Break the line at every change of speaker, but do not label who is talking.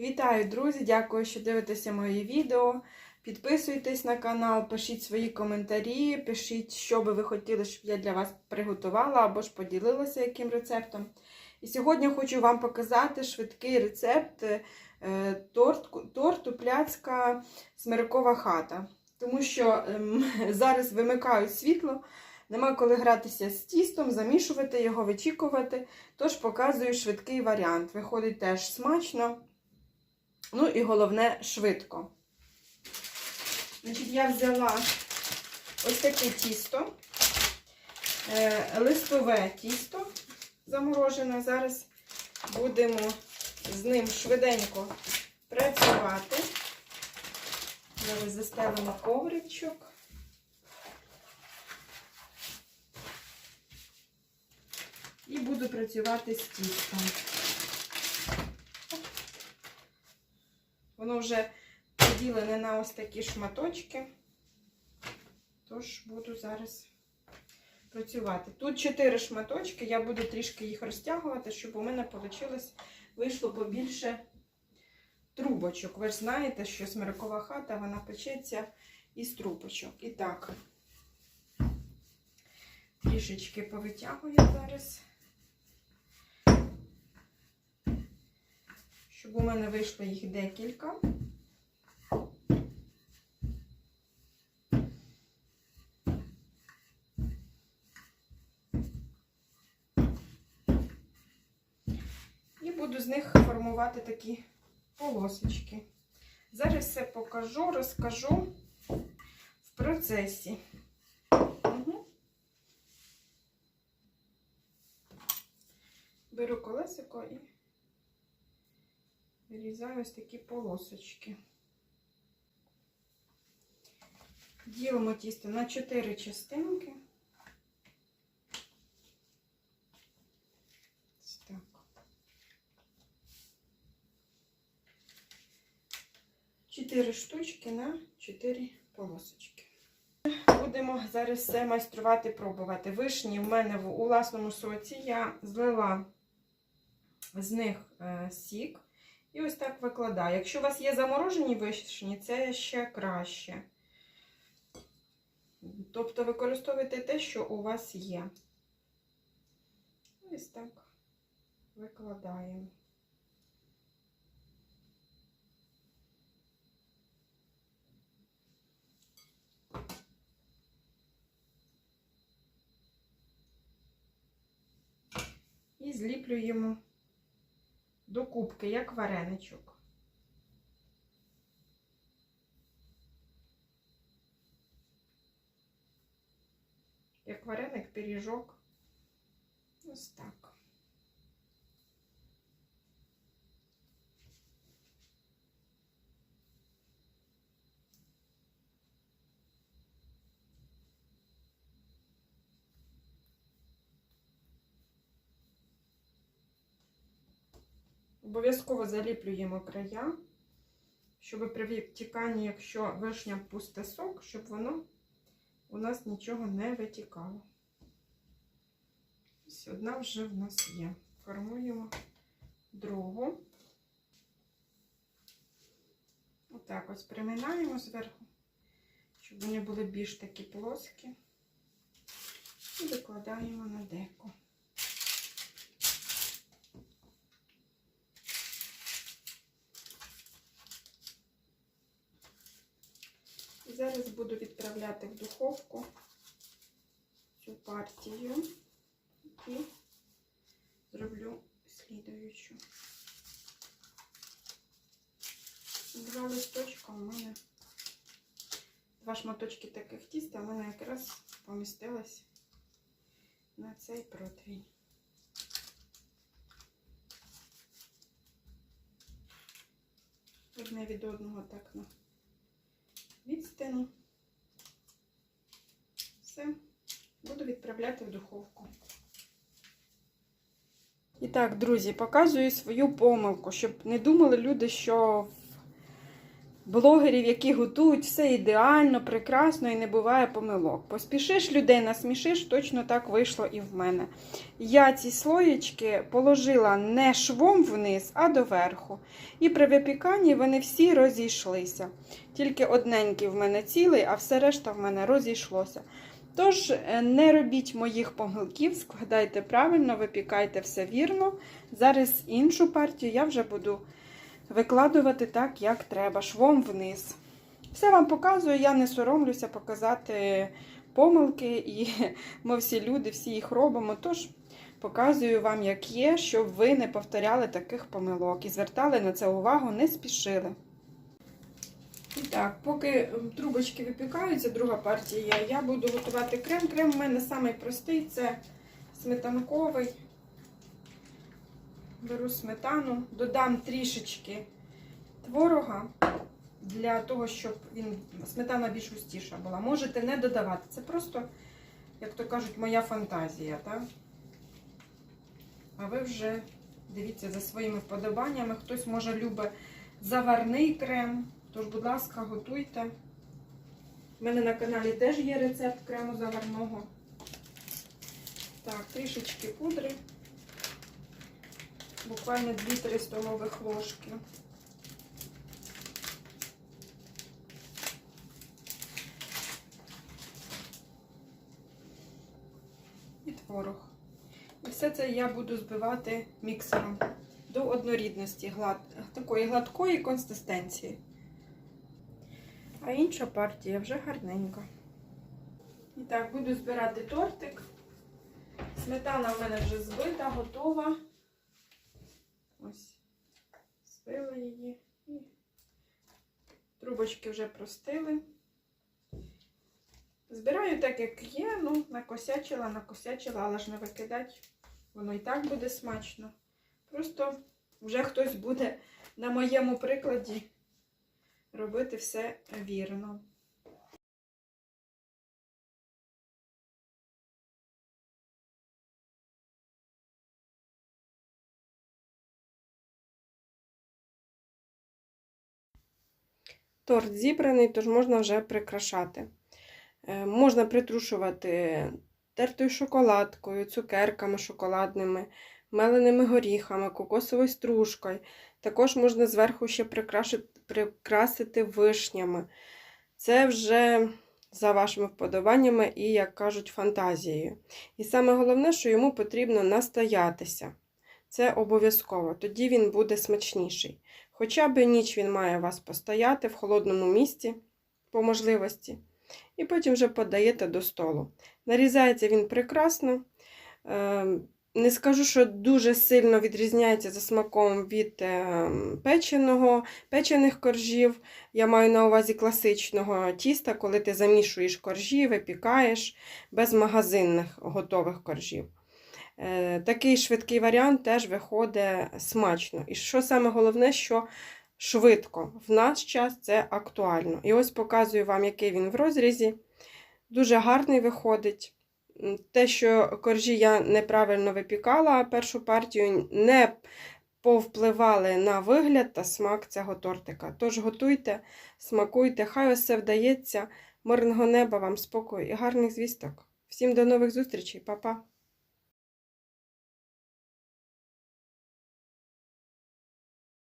Вітаю, друзі! Дякую, що дивитеся мої відео. Підписуйтесь на канал, пишіть свої коментарі, пишіть, що би ви хотіли, щоб я для вас приготувала або ж поділилася яким рецептом. І сьогодні хочу вам показати швидкий рецепт е, торт, торту пляцка смиркова хата. Тому що ем, зараз вимикають світло, нема коли гратися з тістом, замішувати його, вичікувати. Тож показую швидкий варіант. Виходить теж смачно. Ну і головне швидко. Значить, Я взяла ось таке тісто, е, листове тісто заморожене. Зараз будемо з ним швиденько працювати. Зараз застелимо ковричок. І буду працювати з тістом. Воно вже поділене на ось такі шматочки. Тож буду зараз працювати. Тут 4 шматочки, я буду трішки їх розтягувати, щоб у мене вийшло, вийшло побільше трубочок. Ви ж знаєте, що смиркова хата вона печеться із трубочок. І так, трішечки повитягую зараз. Щоб у мене вийшло їх декілька. І буду з них формувати такі полосочки. Зараз все покажу, розкажу в процесі. Беру колесико і вирізаю ось такі полосочки. Ділимо тісто на 4 частинки. Так. Чотири штучки на 4 полосочки. Будемо зараз все майструвати, пробувати. Вишні в мене у власному соці я злила з них е, сік. І ось так викладаю. Якщо у вас є заморожені вишні, це ще краще. Тобто використовуйте те, що у вас є. Ось так викладаємо. І зліплюємо до кубки, як вареничок. Як вареник, пиріжок. Ось так. Обов'язково заліплюємо края, щоб при витіканні, якщо вишня пусте сок, щоб воно у нас нічого не витікало. Ось одна вже в нас є. Формуємо другу. Отак ось приминаємо зверху, щоб вони були більш такі плоскі. І викладаємо на деко. Зараз буду відправляти в духовку цю партію і зроблю слідуючу. Два листочка у мене, два шматочки таких тіста, мене якраз помістилось на цей противень. Одне від одного так на відстані. Все, буду відправляти в духовку. І так, друзі, показую свою помилку, щоб не думали люди, що блогерів, які готують все ідеально, прекрасно і не буває помилок. Поспішиш людей насмішиш, точно так вийшло і в мене. Я ці слоєчки положила не швом вниз, а доверху. І при випіканні вони всі розійшлися. Тільки одненький в мене цілий, а все решта в мене розійшлося. Тож, е, не робіть моїх помилків, складайте правильно, випікайте все вірно. Зараз іншу партію я вже буду викладувати так, як треба, швом вниз. Все вам показую, я не соромлюся показати помилки, і ми всі люди, всі їх робимо. Тож показую вам, як є, щоб ви не повторяли таких помилок і звертали на це увагу, не спішили. І так, поки трубочки випікаються, друга партія, я буду готувати крем. Крем у мене самий це сметанковий. Беру сметану, додам трішечки творога для того, щоб він, сметана більш густіша була. Можете не додавати. Це просто, як то кажуть, моя фантазія. Так? А ви вже дивіться за своїми вподобаннями. Хтось може любить заварний крем. Тож, будь ласка, готуйте. У мене на каналі теж є рецепт крему заварного. Так, трішечки пудри. Буквально 2-3 столових ложки. І творог. І все це я буду збивати міксером до однорідності, глад... такої гладкої консистенції. А інша партія вже гарненька. І так, буду збирати тортик. Сметана в мене вже збита, готова. Ось, збила її. І трубочки вже простили. Збираю так, як є. Ну, накосячила, накосячила, але ж не викидати. Воно і так буде смачно. Просто вже хтось буде на моєму прикладі робити все вірно. Торт зібраний, тож можна вже прикрашати. Е, Можна притрушувати тертою шоколадкою, цукерками шоколадними, меленими горіхами, кокосовою стружкою. Також можна зверху ще прикрасити вишнями. Це вже за вашими вподобаннями і, як кажуть, фантазією. І саме головне, що йому потрібно настоятися. Це обов'язково, тоді він буде смачніший. Хоча б ніч він має вас постояти в холодному місці по можливості. І потім вже подаєте до столу. Нарізається він прекрасно. Не скажу, що дуже сильно відрізняється за смаком від ем, печеного, печених коржів. Я маю на увазі класичного тіста, коли ти замішуєш коржі, випікаєш без магазинних готових коржів. Е, Такий швидкий варіант теж виходить смачно. І що саме головне, що швидко. В наш час це актуально. І ось показую вам, який він в розрізі. Дуже гарний виходить. Те, що коржі я неправильно випікала першу партію, не повпливали на вигляд та смак цього тортика. Тож готуйте, смакуйте, хай усе вдається. Мирного неба вам спокою і гарних звісток. Всім до нових зустрічей, Па-па!